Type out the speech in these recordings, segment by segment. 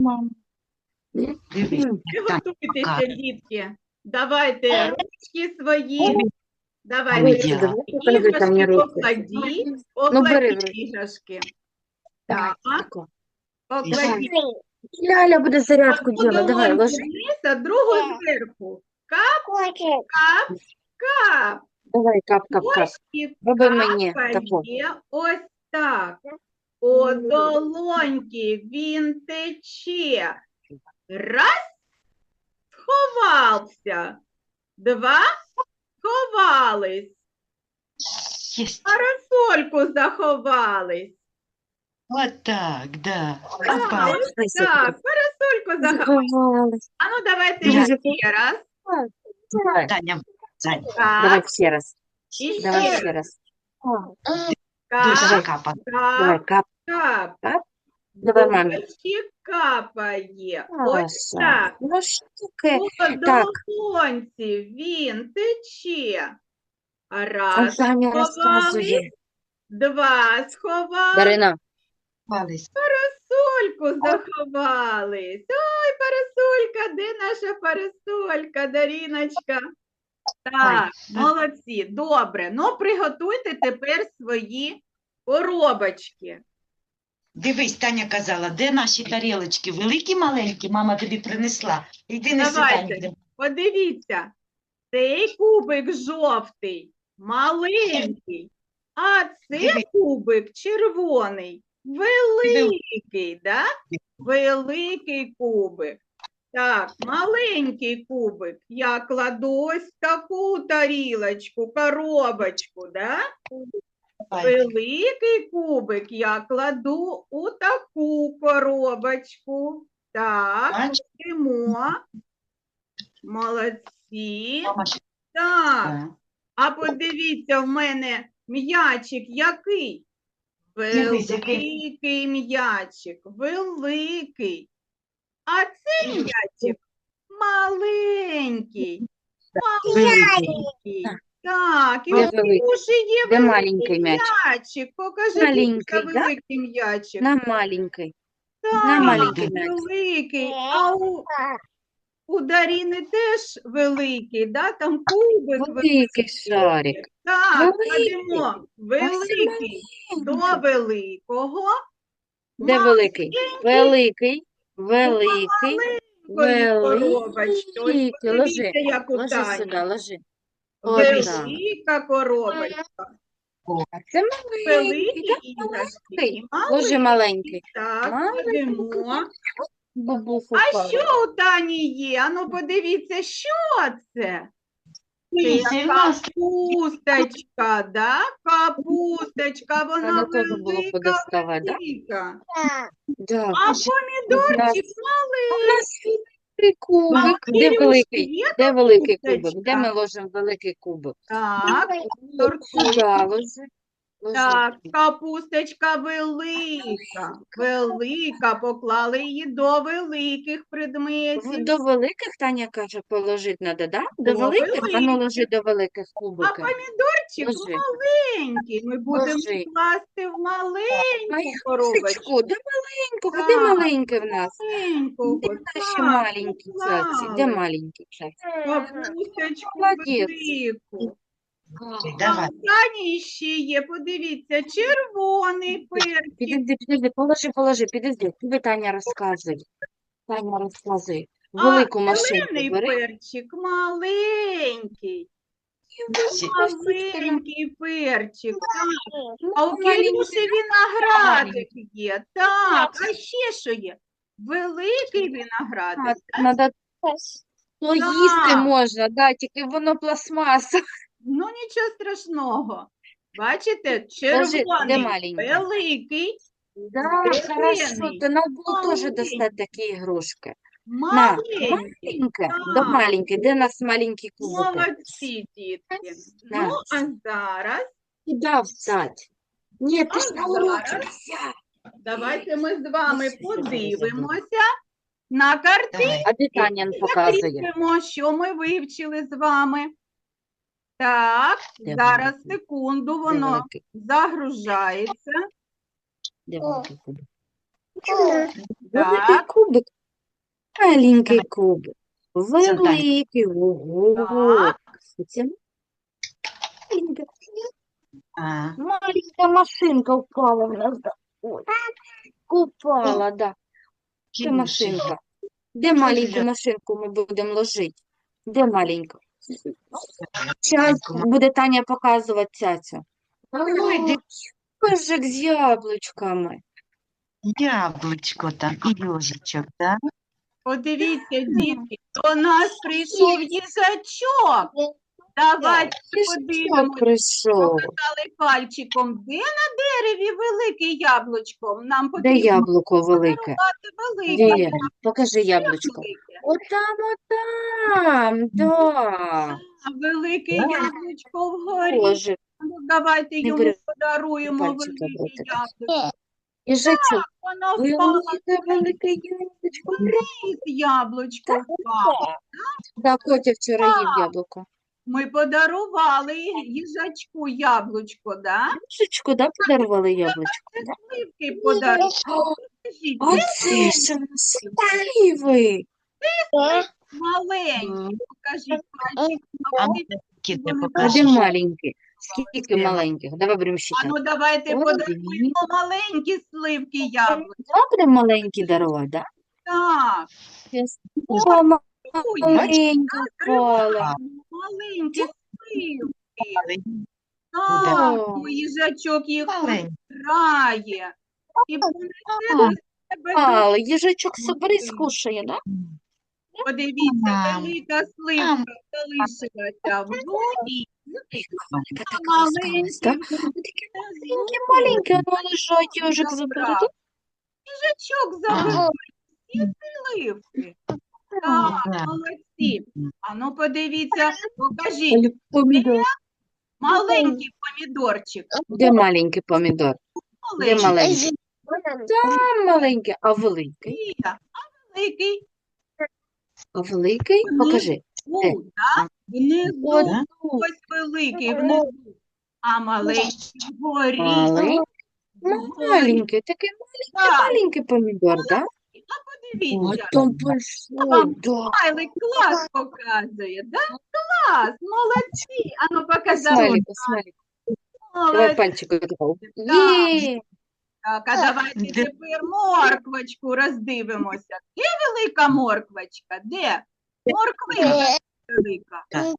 Мам. Пока. дітки. Давайте ручки свої. Давайте Ой, іграшки руки. покладіть. Ну, Покладіть іграшки. Так, покладіть. Ляля буде зарядку делать. Давай, ложи. другу зверху. Кап, кап, кап. Давай, кап, кап, кап. Роби мені ось так. По долоньки він тече. Раз, сховався. Два, сховались. Єсть. Парасольку заховались. От так, да. Так, Капа. ось так, парасольку заховались. Заховалась. А ну давайте Дуже ще раз. Давай, Таня, Таня, давай Так, ще раз. і Давай ще ще раз. дуже кап, капа. Давай, кап, Кап. кап. Давай мамі. Капає. Ось так. Ну що таке? По Так. долонці він тече. А Раз розказує. два сховались, Дарина, парасольку заховались. Ой, парасолька, де наша парасолька, Даріночка? Так, молодці, добре. Ну, приготуйте тепер свої коробочки. Дивись, Таня казала, де наші тарілочки? Великі, маленькі? Мама тобі принесла. Йди неси Давайте. Подивіться, цей кубик жовтий, маленький, а це Диви. кубик червоний, великий, да? Великий кубик. Так, маленький кубик. Я кладу ось таку тарілочку, коробочку, да? Великий кубик я кладу у таку коробочку. Так, Бач? йдемо. Молодці. Мама ще- Так, а подивіться, в мене м'ячик який? Дивись, який. Великий м'ячик, великий. А цей м'ячик маленький. Маленький. Так, і Де ось великий? уже є Де великий маленький м'ячик? м'ячик. Покажи Маленький, да? великий м'ячик. на маленький. Так, на маленький м'ячик. великий. А у, у Даріни теж великий, да? Там кубик Великий шарик. Так, Великий. кладемо великий до великого. Де великий? Великий, великий, Маленької коробочки. Ось великий. Ложи, подивіться, як у ложи сюди, ложи. Велика коробочка. А це маленький. Великі іграшки. маленький. маленький. Так, Маленький. Бабуся А впала. що у Тані є? Ану, подивіться, що це? Це капусточка, да? Капусточка, вона теж було велика, подоставати, да? велика. Да. А помідорчик У нас великий кубик. Де великий? є Де великий кубик? Де ми ложимо великий кубик? Так. Ложи. Так, капусточка велика, велика, поклали її до великих предметів. До великих, Таня каже, положити треба, да? До До великих? А ну ложи великих. до великих А кубиків. помідорчик Ложи. маленький, ми будемо Ложи. класти в маленьку Ай, коробочку. Сичку, де маленького? Де Так. маленький в нас? Маленького, Де наші маленькі цяці? Де маленькі цяці? Капусточку Молодець. велику. Давай. Тані ще є, подивіться, червоний перчик. Підожди, підожди, положи, положи, підожди. Тобі Таня розказує. Таня розказує. А Велику машинку зелений бери. перчик маленький. Маленький перчик. Так. А у Кирюші виноградик є. Так, а ще що є? Великий виноградик. Надо то їсти можна, да, тільки воно пластмаса. Ну, нічого страшного. Бачите, червоний, маленький? великий, Да, Зелений. хорошо, то надо було теж Маленький. достати такі ігрушки. На, маленький. маленьке, до Так. маленький, де нас маленькі кубики? Молодці, дітки. Ну, а зараз Куди встать? Ні, ти ж на уроці давайте ми з вами подивимося на картинку. А де показує? Закріпимо, що ми вивчили з вами. Так, Де зараз великий? секунду, воно великий? загружається. Де великий кубик? Великий Так. кубик. Маленький кубик. Великий. Ого. Так. Маленька, А, маленька машинка упала в нас. да. Ой. Упала, да. Це машинка. Де маленьку машинку ми будемо ложити? Де маленьку? Зараз буде Таня показувати цяцю. Ой, Кожик з яблучками. яблучко там і йожичок, так? Подивіться, дітки, до нас прийшов їжачок. Давайте Що подивимось. прийшов? Показали пальчиком, де на дереві велике яблучко? Нам Де потрібно яблуко велике? велике. Де? Покажи яблучко. велике. Отам, отам, да. А велике Да. яблучко вгорі. Боже, Ну, давайте Не йому бери подаруємо пальчика велике яблучко. їжачок, Воно впало, велике, велике яблучко. яблучко впало. Да, Котя вчора їв яблуко. Ми подарували їжачку яблучко, да? Шучку, да, подарували яблучко? Сливки подарували. О, Скажіть, А це ж у нас сливи. Маленькі, покажіть пальчик. А маленький. Де покажи. маленькі? Скільки маленьких? Давай будемо А считати. ну давайте Один. подаруємо маленькі сливки яблук. Будемо маленькі дарувати, да? Так, О, ма- маленька маленькі сливки. Так, О. їжачок їх Маленький. грає. І понесе до себе Але їжачок собери скушає, да? Подивіться, велика сливка залишилася в. Маленька така? Маленькі Такі маленькі, воно лежать, їжик забере. їжачок всі сливки. Так, молодці. А ну подивіться, покажіть, Помідор. маленький помідорчик. Де маленький помідор? Де Маленький. маленький? Там маленький, а великий? А великий. А великий? Покажи. У, Де? так? Внизу От Да? ось великий внизу. А маленький вгорі. Маленький. Маленький, такий маленький, Так, маленький помідор, да? а подивіться. Там большой, да. Смайлик клас показує, да? Клас, молодці. А ну показали. Смайлик, смайлик. Давай Молодці. пальчик такого. Так. Є. Так, а давайте Де? тепер морквочку роздивимося. Де велика морквочка? Де? Морквинка велика.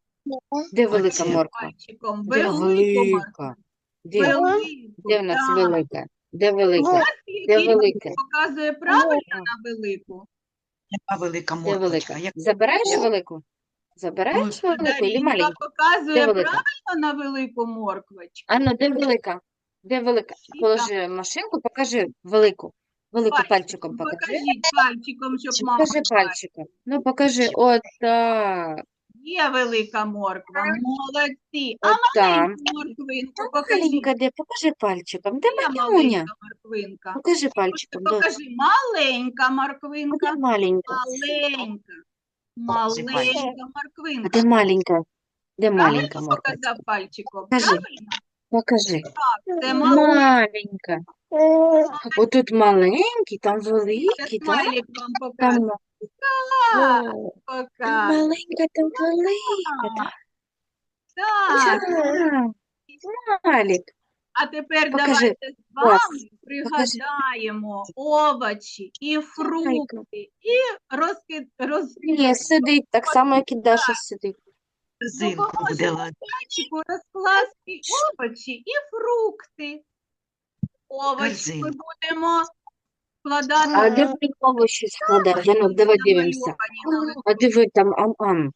Де велика морква? Пальчиком. Де Велику велика? Де? Велику, Де в нас так. велика? Де велика? Де велика? показує правильно на велику? Яка велика Де морквочка? велика? Як- Забираєш велику? Забираєш велику чи Дарінка маленьку? показує Де велика? правильно на велику морквочку. А ну, де велика? Де велика? Положи машинку, покажи велику. Велику пальчиком покажи. Покажіть пальчиком, щоб мама Покажи бачила. пальчиком. Ну, покажи. Отак. Є велика морква, молодці. А От там. маленьку морквинку покажіть. Маленька де? Покажи пальчиком. Де Є маленька морквинка. Покажи пальчиком. До. Покажи, маленька морквинка, Де маленька? маленька, маленька А морквинка. де маленька? Де маленька Правильно морква? показав пальчиком? Покажи. Правильно? Покажи. Це маленька. Маленька. Отут маленький, там Це великий, так? смайлик вам Там, показує. О, там Пока. маленька, там велика. так? Так. Так. А тепер Покажи. давайте з Ось. вами пригадаємо овочі і фрукти, і розкид, роз... Ні, сидить так само, як і Даша сидить. Корзинку буде ладити. Розкласти овочі і фрукти. Овочі ми будемо складати. А де ви овочі складати? Ну, давай дивимося. А диви там ам-ам.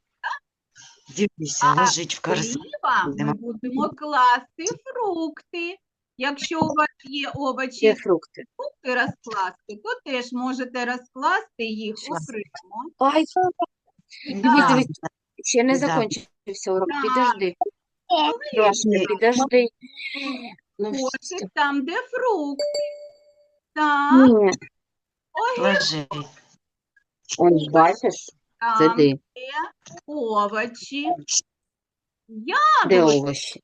Дивися, лежить в корзині. Ми Будемо. класти фрукти. Якщо у вас є овочі Є фрукти. фрукти розкласти, то теж можете розкласти їх окремо. Ай, дивись, Да, дивись, ще не Да. Урок. Так. Підожди. Трошки, підожди. Ну. Кошик там, де фрукти. Так, Ні, Лежить. ось бачиш, там сиди. овочі. Де Яблуко, овочі?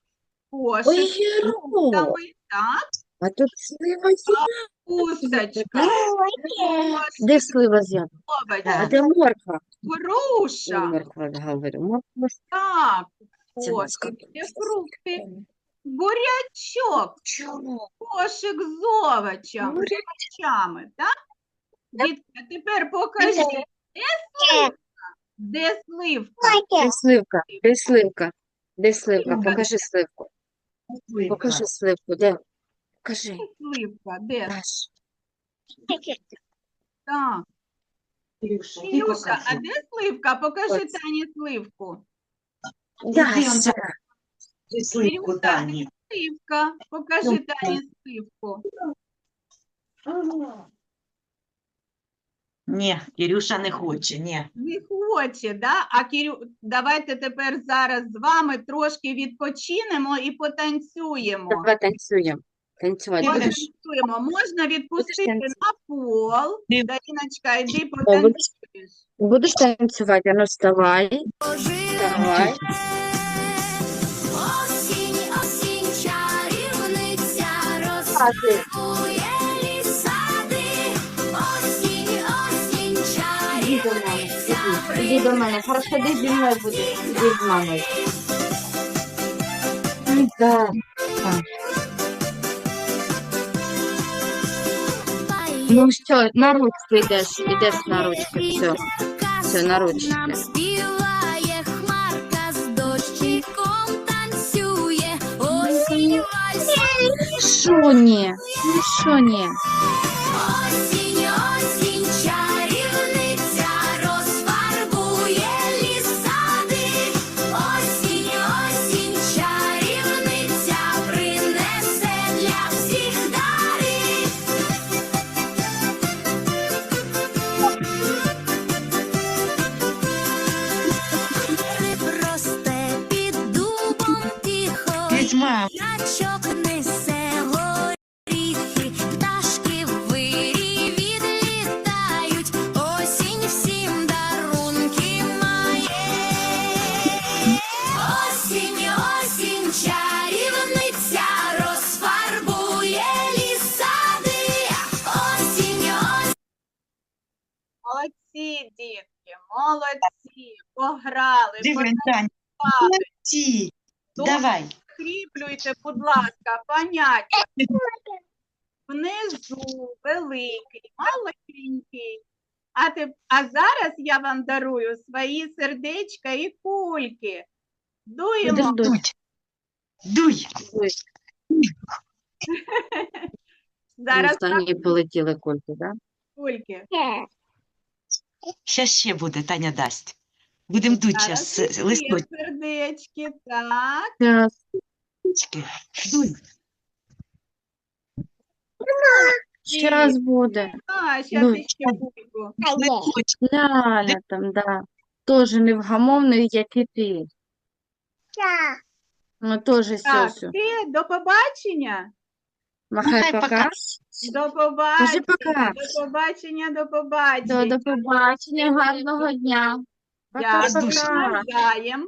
кошик Ой, з гірок. Так, А тут слива є. Капусточка, Де слива з яблук? А овочі, де морква? Груша. Так, у кошик, фрукти. Бурячок, кошик з овочами, овочами, так? Дітки, а тепер покажи, де сливка? Де сливка? Де сливка? Де сливка? Сливка. Покажи сливку. Покажи сливку. Де? Покажи. Сливка? Де? Так. Ілюша, ти Ілюша, а покажи. де сливка? Покажи Ось. Тані сливку. Да, Іди он все. Ти сливку Тані. Сливка. Покажи Ну, Тані сливку. Ні, Ірюша не хоче, ні. Не хоче, да? А Кирю, давайте тепер зараз з вами трошки відпочинемо і потанцюємо. Давай танцюємо. Танцювати Давай. будеш? Потанцюємо. Можна відпустити танцювати? на пол. Ні. Даріночка, йди будеш? потанцюєш. Будеш танцювати? А ну вставай. Вставай. Осінь, осінь, чарівниця Покажи. розпакує лісади. Осінь, осінь, Іди до мене. чарівниця Іди. Іди до мене. Хорошо, іди зі мною будеш. Іди з мамою. Ну, да. Так. Ну все, на ручку йдеш. йдеш на ручку. Все. Все, на ручку. Що ні? Ну що ні? осінь, осінь, молодці. Пограли, потанцювали. Молодці. Давай. Кріплюйте, будь ласка, поняття. Внизу великий, маленький. А, те, а зараз я вам дарую свої сердечка і кульки. Дуємо. Будеш дуть. Дуй. Дуй. Зараз Останні полетіли кульки, да? кульки. Щас ще буде, Таня дасть. Будемо дуть Зараз ще листочки. сердечки. Так. Зараз. Ще раз буде. А, зараз ще. Листочки. Ляля там, да. Тоже невгамовний, як і ти. Ну, тоже Так, сьосю. все, до побачення. Махай Махай пока. пока. До побачення. пока. До побачення, до побачення. до побачення, гарного дня. Дякую. Пока-пока.